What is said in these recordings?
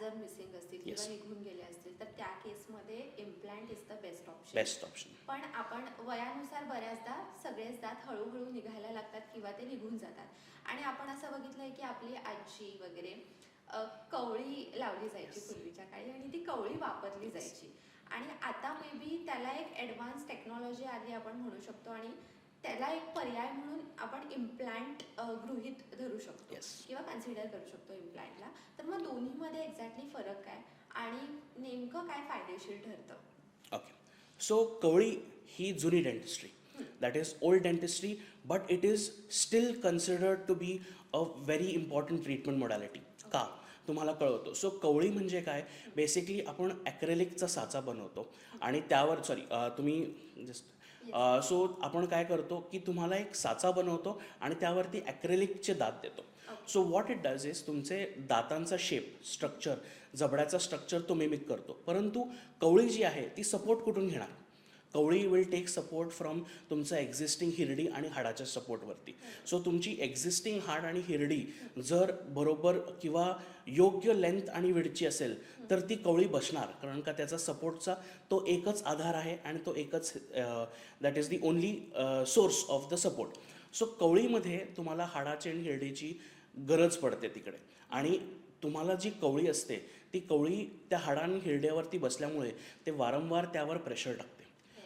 जर मिसिंग असतील किंवा. निघून गेले असतील तर त्या केसमध्ये implant is the best option best option पण आपण वयानुसार बऱ्याचदा सगळेच दात हळूहळू निघायला लागतात किंवा ते निघून जातात. आणि आपण असं बघितलंय की आपली आजी वगैरे अ, कवळी लावली जायची पूर्वीच्या काळी आणि ती कवळी वापरली जायची. आणि आता मे बी त्याला एक ॲडव्हान्स टेक्नॉलॉजी आली आपण म्हणू शकतो आणि त्याला एक पर्याय म्हणून आपण इम्प्लांट गृहित धरू शकतो. Yes. किंवा कन्सिडर करू शकतो इम्प्लांटला दोन्हीमध्ये एक्झॅक्टली फरक काय आणि नेमकं काय फायदेशीर ठरतं? ओके सो कवळी ही जुनी dentistry that is old dentistry but it is still considered to be a very important treatment modality का तुम्हाला कळवतो. सो कवळी म्हणजे काय? बेसिकली आपण ॲक्रेलिकचा साचा बनवतो. आणि त्यावर सॉरी तुम्ही जस्ट सो आपण काय करतो की तुम्हाला एक साचा बनवतो आणि त्यावरती ॲक्रेलिकचे दात देतो. So what it does is तुमचे दातांचा शेप स्ट्रक्चर जबड्याचा स्ट्रक्चर तो मिमिक करतो. परंतु कवळी जी आहे ती सपोर्ट कुठून घेणार? कवळी विल टेक सपोर्ट फ्रॉम तुमचं एक्झिस्टिंग हिरडी आणि हाडाच्या सपोर्टवरती सो तुमची एक्झिस्टिंग हाड आणि हिरडी जर बरोबर किंवा योग्य लेंथ आणि विडची असेल तर ती कवळी बसणार. कारण का त्याचा सपोर्टचा तो एकच आधार आहे आणि तो एकच that is the only source of the support so कवळीमध्ये तुम्हाला हाडाची आणि हिरडीची गरज पडते तिकडे. आणि तुम्हाला जी कवळी असते ती कवळी त्या हाडां हिरड्यावरती बसल्यामुळे ते वारंवार त्यावर प्रेशर टाकतं.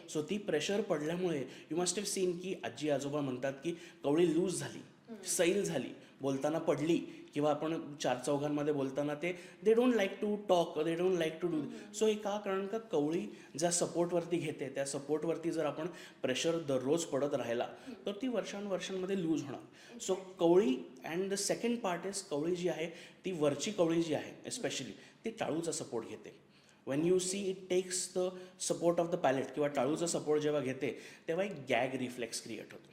सो ती प्रेशर पडल्यामुळे यू मस्ट हॅव सीन की आजी आजोबा म्हणतात की कवळी लूज झाली सैल झाली बोलताना पडली किंवा आपण चार चौघांमध्ये बोलताना ते they don't like to talk they don't like to do so हे का? कारण का कवळी ज्या सपोर्टवरती घेते त्या सपोर्टवरती जर आपण प्रेशर दररोज पडत राहिला तर ती वर्षानुवर्षांमध्ये लूज होणार. So Kavali and the second part is कवळी जी आहे ती वरची कवळी जी आहे एस्पेशली ती टाळूचा सपोर्ट घेते. When you see it takes the support of the palate किंवा टाळूचा सपोर्ट जेव्हा घेते तेव्हा एक गॅग रिफ्लेक्स क्रिएट होतो.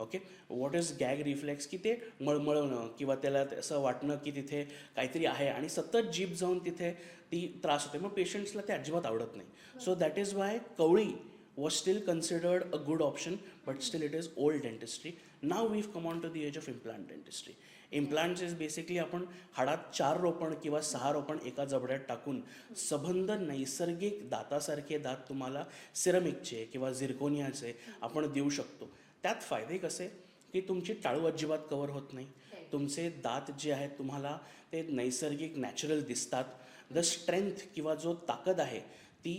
Okay what is gag reflex की ते मळमळवणं किंवा त्याला असं वाटणं की तिथे काहीतरी आहे आणि सतत जीप जाऊन तिथे ती त्रास होते. मग पेशंट्सला ते अजिबात आवडत नाही. So that is why Kavali was still considered a good option but still it is old dentistry now we've come on to the age of implant dentistry implants is basically आपण हाडात चार रोपण किंवा सहा रोपण एका जबड्यात टाकून सबंध नैसर्गिक दातासारखे दात तुम्हाला सिरमिकचे किंवा झिरकोनियाचे आपण देऊ शकतो. त्यात फायदे कसे? की तुमची टाळू अजिबात कवर होत नाही. तुमचे दात जे आहेत तुम्हाला ते नैसर्गिक नॅचरल दिसतात. द स्ट्रेंथ किंवा जो ताकद आहे ती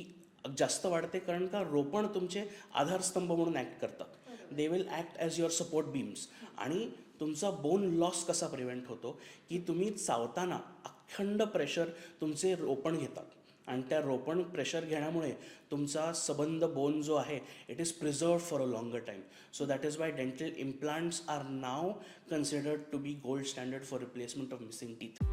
जास्त वाढते कारण का रोपण तुमचे आधारस्तंभ म्हणून ॲक्ट करतात. They will act as your support beams आणि तुमचा बोन लॉस कसा प्रिव्हेंट होतो? की तुम्ही चावताना अखंड प्रेशर तुमचे रोपण घेतात. आणि त्या रोपण प्रेशर घेण्यामुळे तुमचा सबंध बोन जो आहे it is preserve for a longer time so that is why dental implants are now considered to be gold standard for replacement of missing teeth